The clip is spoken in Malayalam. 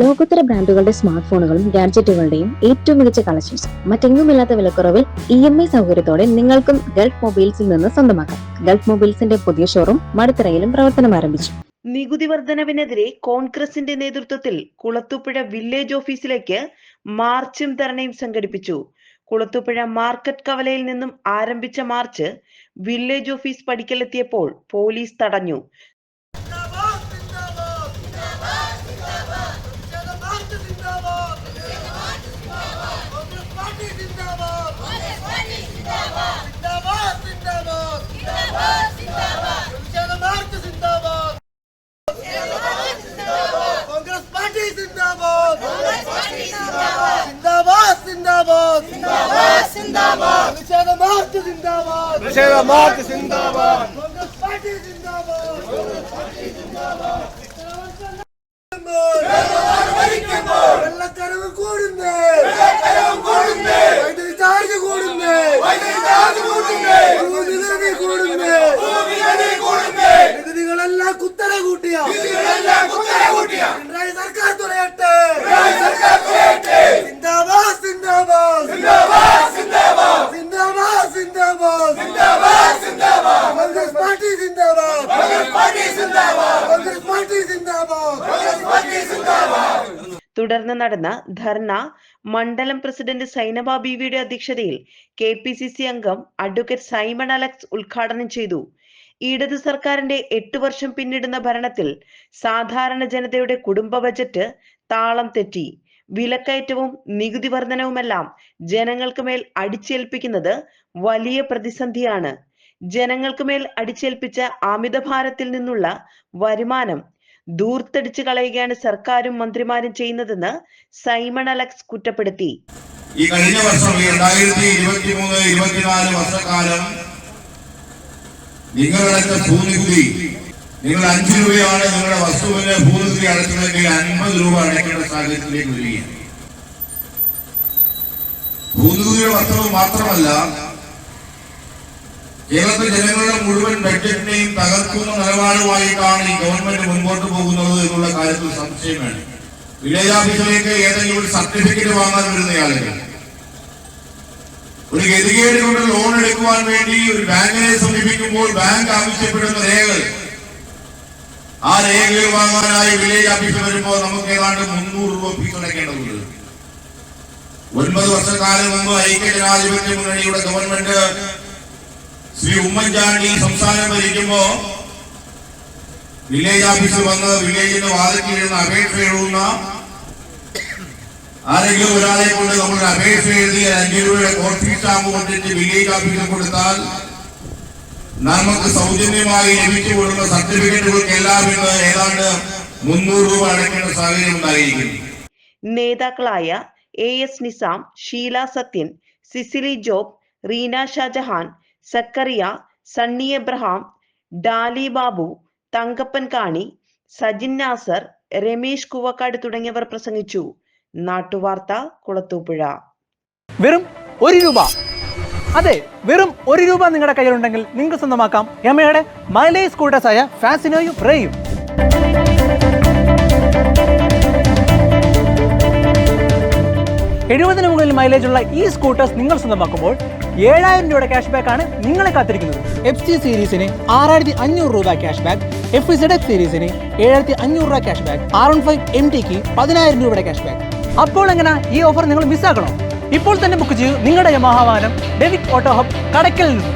ലോകോത്തര ബ്രാൻഡുകളുടെ സ്മാർട്ട് ഫോണുകളും ഗാഡ്ജറ്റുകളുടെയും ഏറ്റവും മികച്ച കളക്ഷൻസ് മറ്റെങ്ങുമില്ലാത്ത വിലക്കുറവിൽ ഇ എം ഐ സൗകര്യത്തോടെ നിങ്ങൾക്കും ഗൾഫ് മൊബൈൽസിൽ നിന്ന് സ്വന്തമാക്കാം. ഗൾഫ് മൊബൈൽസിന്റെ പുതിയ ഷോറൂം മടുത്തറയിലും പ്രവർത്തനം ആരംഭിച്ചു. നികുതി വർധനവിനെതിരെ കോൺഗ്രസിന്റെ നേതൃത്വത്തിൽ കുളത്തൂപ്പുഴ വില്ലേജ് ഓഫീസിലേക്ക് മാർച്ചും ധർണയും സംഘടിപ്പിച്ചു. കുളത്തൂപ്പുഴ മാർക്കറ്റ് കവലയിൽ നിന്നും ആരംഭിച്ച മാർച്ച് വില്ലേജ് ഓഫീസ് പടിക്കലെത്തിയപ്പോൾ പോലീസ് തടഞ്ഞു കോൺഗ്രസ് പാർട്ടി സിന്ദാബാദ് സിന്ദാബാദ് സിന്ദാബാദ് സിന്ദാബാദ് പ്രതിഷേധ മാർച്ച് സിന്ദാബാദ് പ്രതിഷേധ മാർച്ച് സിന്ദാബാദ്. സിന്ദാബാദ്. തുടർന്ന് നടന്ന ധർണ മണ്ഡലം പ്രസിഡന്റ് സൈനബ ബീവിയുടെ അധ്യക്ഷതയിൽ കെ പി സി സി അംഗം അഡ്വക്കേറ്റ് സൈമൺ അലക്സ് ഉദ്ഘാടനം ചെയ്തു. ഇടത് സർക്കാരിന്റെ എട്ട് വർഷം പിന്നിടുന്ന ഭരണത്തിൽ സാധാരണ ജനതയുടെ കുടുംബ ബജറ്റ് താളം തെറ്റി. വിലക്കയറ്റവും നികുതി വർധനവുമെല്ലാം ജനങ്ങൾക്ക് മേൽ അടിച്ചേൽപ്പിക്കുന്നത് വലിയ പ്രതിസന്ധിയാണ്. ജനങ്ങൾക്ക് മേൽ അടിച്ചേൽപ്പിച്ച അമിതഭാരത്തിൽ നിന്നുള്ള വരുമാനം ദൂർത്തടിച്ചു കളയുകയാണ് സർക്കാരും മന്ത്രിമാരും ചെയ്യുന്നതെന്ന് സൈമൺ അലക്സ് കുറ്റപ്പെടുത്തി. ഈ കഴിഞ്ഞ വർഷം രണ്ടായിരത്തി ഇരുപത്തി മൂന്ന് ഇരുപത്തിനാല് വർഷക്കാലം നിങ്ങളടച്ച ഭൂനികുതി. നിങ്ങൾ അഞ്ച് രൂപയാണ് നിങ്ങളുടെ വസ്തുവിന് ഭൂനികുതി അടച്ചതെങ്കിൽ അൻപത് രൂപ അടയ്ക്കേണ്ട സാഹചര്യത്തിലേക്ക് വരികയാണ്. ഭൂനികുതിയുടെ വർഷവും മാത്രമല്ല കേരളത്തിലെ ജനങ്ങളുടെ മുഴുവൻ ബഡ്ജറ്റിനെയും തകർക്കുന്ന നിലപാടുമായിട്ടാണ് ഈ ഗവൺമെന്റ് മുൻപോട്ട് പോകുന്നത് എന്നുള്ള കാര്യത്തിൽ സംശയം വേണം. വില്ലേജ് ഓഫീസിലേക്ക് ഏതെങ്കിലും ഒരു സർട്ടിഫിക്കറ്റ് വാങ്ങാൻ വരുന്ന ആളുകൾ. ഒരു ഗതികേട് കൊണ്ട് ലോൺ എടുക്കുവാൻ വേണ്ടി ഒരു ബാങ്കിനെ സമീപിക്കുമ്പോൾ ബാങ്ക് ആവശ്യപ്പെടുന്ന രേഖകൾ. ആ രേഖകൾ വാങ്ങാനായി വില്ലേജ് ഓഫീസിൽ വരുമ്പോൾ നമുക്ക് ഏതാണ്ട് മുന്നൂറ് രൂപ ഫീസ് അടയ്ക്കേണ്ടതുണ്ട്. ഒൻപത് വർഷക്കാലം മുമ്പ് ഐക്യ ജനാധിപത്യ മുന്നണിയുടെ ഗവൺമെന്റ് ശ്രീ ഉമ്മൻചാണ്ടി സംസ്ഥാനം ഭരിക്കുമ്പോ വില്ലേജ് ഓഫീസിൽ വന്ന് വില്ലേജിന്റെ വാതിൽക്കിൽ ഇരുന്ന് അപേക്ഷ എഴുതുന്ന ആരെങ്കിലും ഒരാളെ കൊണ്ട് നമ്മൾ അപേക്ഷ എഴുതി അഞ്ചു രൂപയുടെ കോർട്ടി സ്റ്റാമ്പ് കൊണ്ടിട്ട് വില്ലേജ് ഓഫീസിൽ കൊടുത്താൽ നമുക്ക് സൗജന്യമായി ലഭിച്ചു കൊടുക്കുന്ന സർട്ടിഫിക്കറ്റുകൾക്ക് എല്ലാം ഇന്ന് ഏതാണ്ട് മുന്നൂറ് രൂപ അടയ്ക്കേണ്ട സാഹചര്യം ഉണ്ടായിരിക്കുന്നു നേതാക്കളായ A S Nizam Sheela Sathyan Cicily job Reena Shajahan Zacharia Sunny Abraham Dali Babu Thankappan Kani Sajin Nasar Ramesh Koovakad തുടങ്ങിയവർ പ്രസംഗിച്ചു. നാട്ടുവാർത്ത കുളത്തൂപ്പുഴ. വെറും ഒരു രൂപ. അതെ വെറും ഒരു രൂപ നിങ്ങളുടെ കയ്യിലുണ്ടെങ്കിൽ നിങ്ങൾക്ക് സ്വന്തമാക്കാം. യമയുടെ മൈലേജ് സ്കൂട്ടേഴ്സായ ഫാസിനോയും റേയും എഴുപതിന് മുകളിൽ മൈലേജ് ഉള്ള ഈ സ്കൂട്ടേഴ്സ് നിങ്ങൾ സ്വന്തമാക്കുമ്പോൾ ഏഴായിരം രൂപയുടെ ക്യാഷ് ബാക്ക് ആണ് നിങ്ങളെ കാത്തിരിക്കുന്നത്. എഫ് സി സീരീസിന് ആറായിരത്തി അഞ്ഞൂറ് രൂപ cash back F Z F സീരീസിന് ഏഴായിരത്തി അഞ്ഞൂറ് രൂപ cash back R one five M tick പതിനായിരം രൂപയുടെ ക്യാഷ് ബാക്ക് അപ്പോൾ എങ്ങനെ ഈ ഓഫർ നിങ്ങൾ മിസ്സാക്കണോ ഇപ്പോൾ തന്നെ ബുക്ക് ചെയ്യൂ നിങ്ങളുടെ മഹാവാനം ഡെവിക് ഓട്ടോ ഹബ് കടയ്ക്കൽ നിന്ന്.